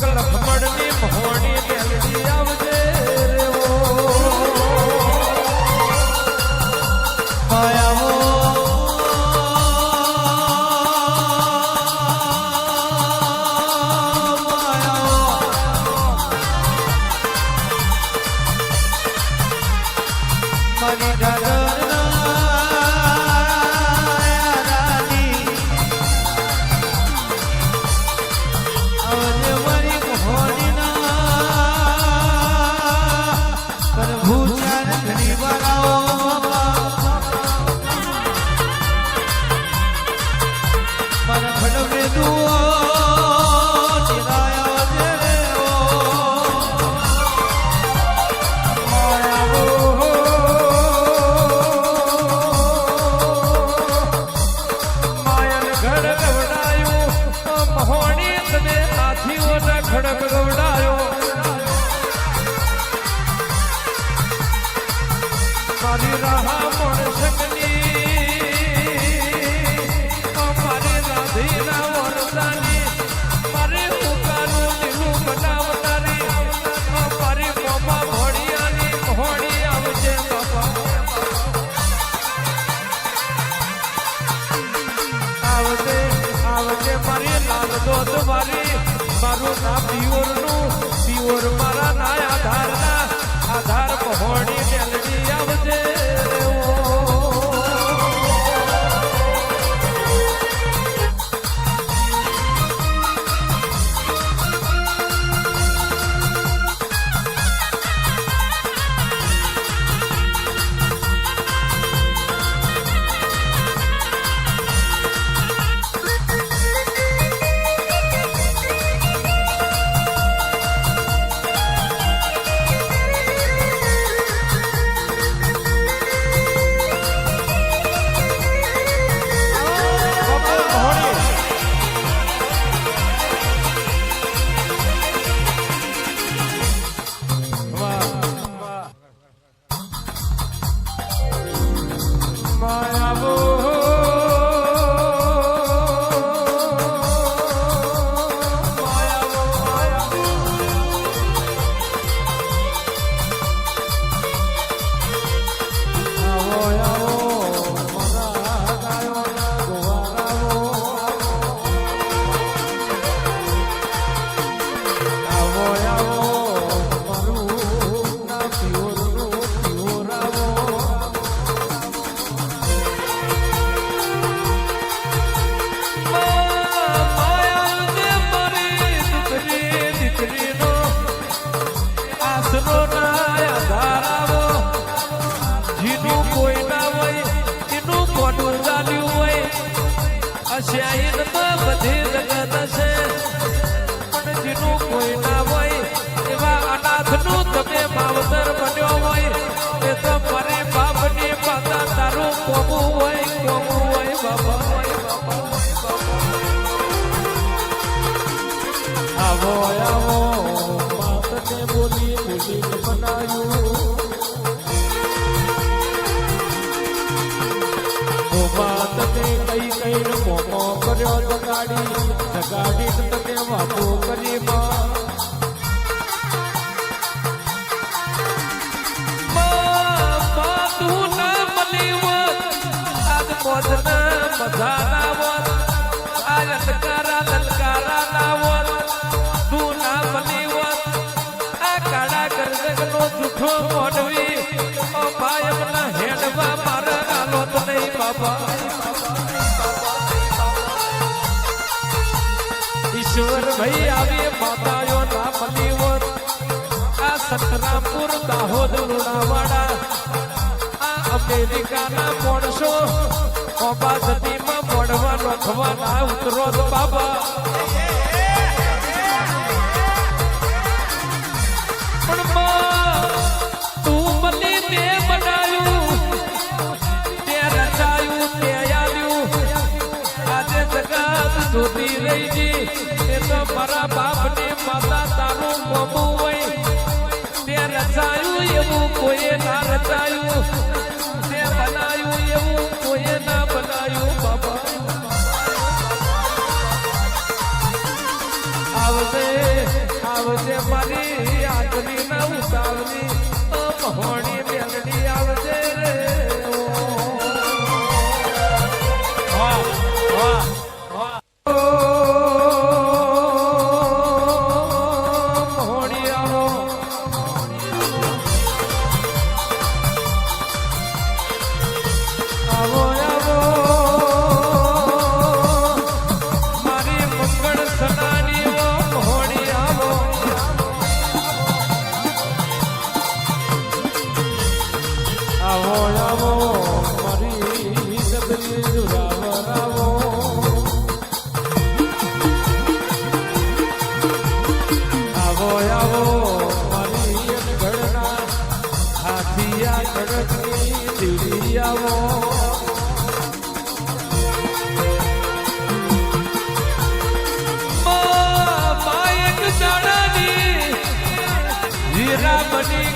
પગલ ફમડની મહોણી મેલતી આવજે રેવો માયા મારી નામ પિયોરનું પિયોર મારા ના આધાર તો બધી જગત છે પણ બન્યો હોય. એ તો મારી બાપની માતા તારું કોમું હોય કોમું હોય બાબા આવો આવો માતને બોલી બોલી બનાયું જગાડી જગાડી તને વાતો કરી લલકારા લલકારા ના તું ના મળી આ કાળા ગરદનનો જૂઠો મોઢવી, ઓ ભાઈ હેડવા મારા ભાઈ આવી માતાઓ ના હોત આ સતરામપુર, દાહોદ, લુણાવાડા. આ અમેરિકાના મોણસો. ઓબા સતીમાં મોડવા નોખવા ના ઉતરો બાબા. જગત સુધી રહી જી એ તો મારા બાપની માતા તારું મોમું હોય. તે રચાયું એવું કોઈ ના રચાયું. શિવજી આવો હીરા બની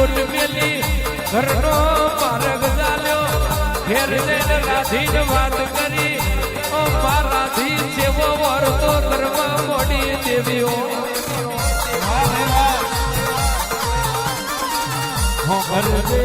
ડોટ મેલી, ઘરનો પારગ ચાલ્યો ઘેર જઈને રાધીને વાત કરી, ઓ મારાથી સેવો વરતો કરવા મોડી દેવીઓ. કે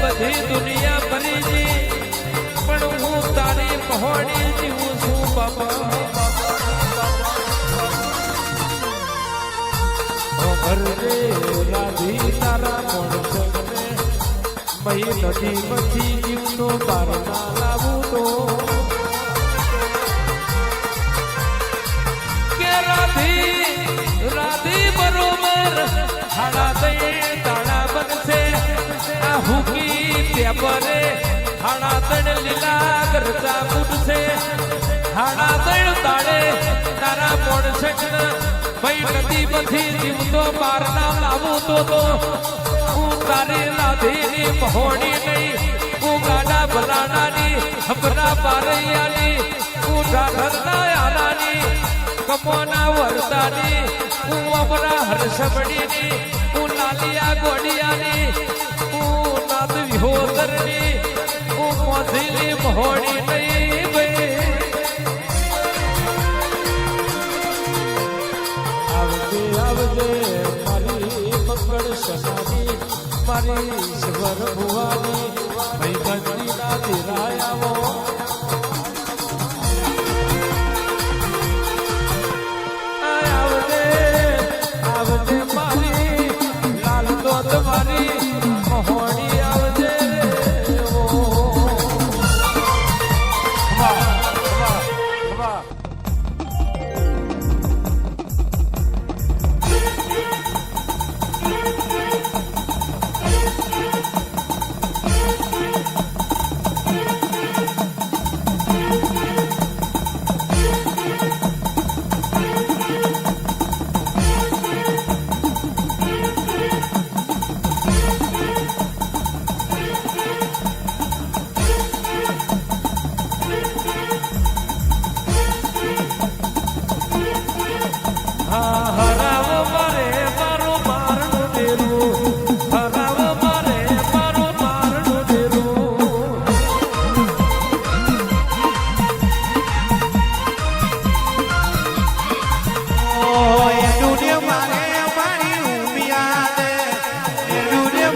બધી દુનિયા ભરીજી પણ હું તારી પહોળી જીવું છું, બાબા. મહી નદી માંથી જીવનો પાર ના લાવું તો. રાધી રાધી બરોબર, હાડા તૈણ હુકી હાણા તણ લીલા ગરજા ફૂટશે હાણા તણ તાળે તારા મોડ છકન ભાઈ નદી બધી જીવતો પાર ના લાવું તો તો. હું તારી રાધીની પહોળી નહીં. હું ગાડા ભલાણાની, હમરા પારૈયાની હું ઢાઢરના યારાની કમોના વરસાની. હું અમરા હર્ષબડીની હું લાલિયા ગોડિયાની. હું નાદ વિહોદરની હું મોધીની મહોણી નહીં ભાઈ. આવજે આવજે, મારી મંગળ સનાની મારી ઈશ્વર ભુવાની મહી નદી ના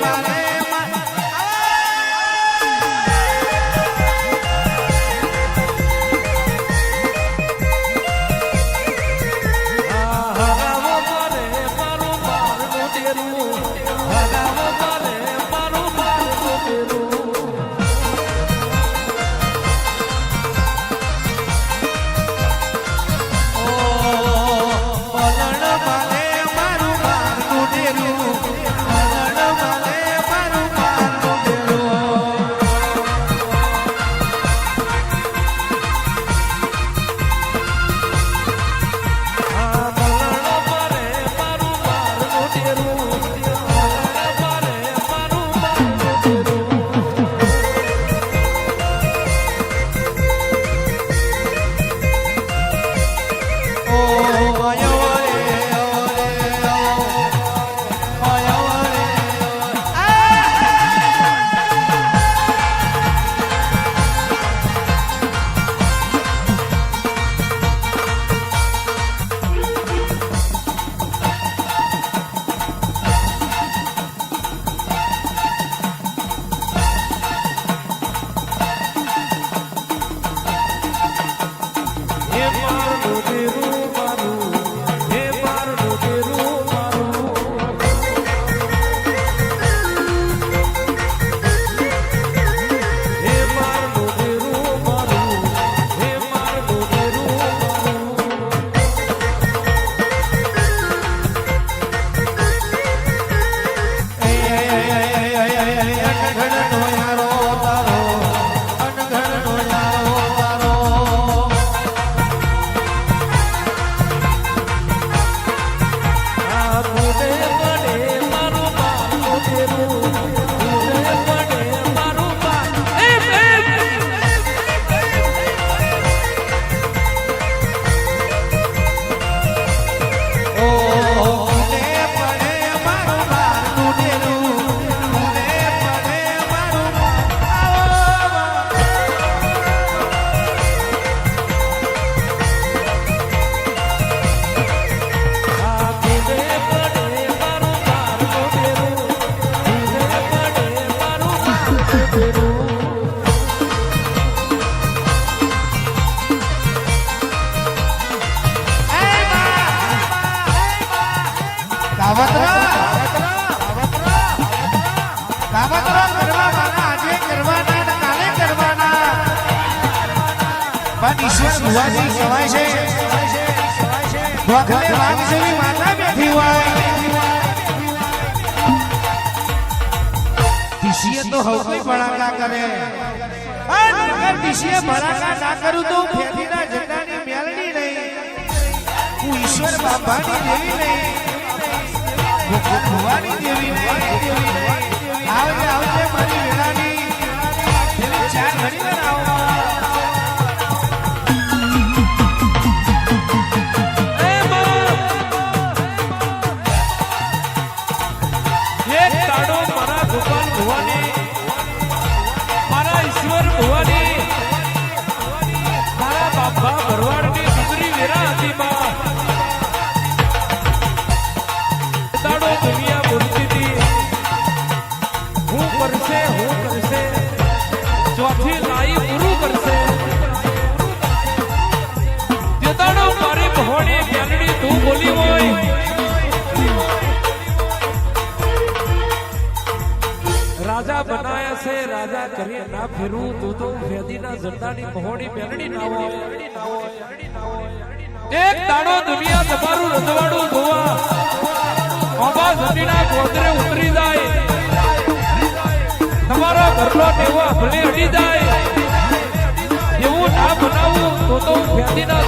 Mara. ઈશ્વર ભુવાજી કહેવાય છે ટીસીએ તો હવે કોઈ ભડાકા કરે હું ઈશ્વર બાપાની દેવી દેવી નહીં. એક દાડો દુનિયા તમારું રજવાડું જોવા બાબા સતીના ગોદરે ઉતરી જાય. તમારા ઘરનો ટેવો ભલે અડી જાય. એવું ના બનાવું તો તો ફેંદી ના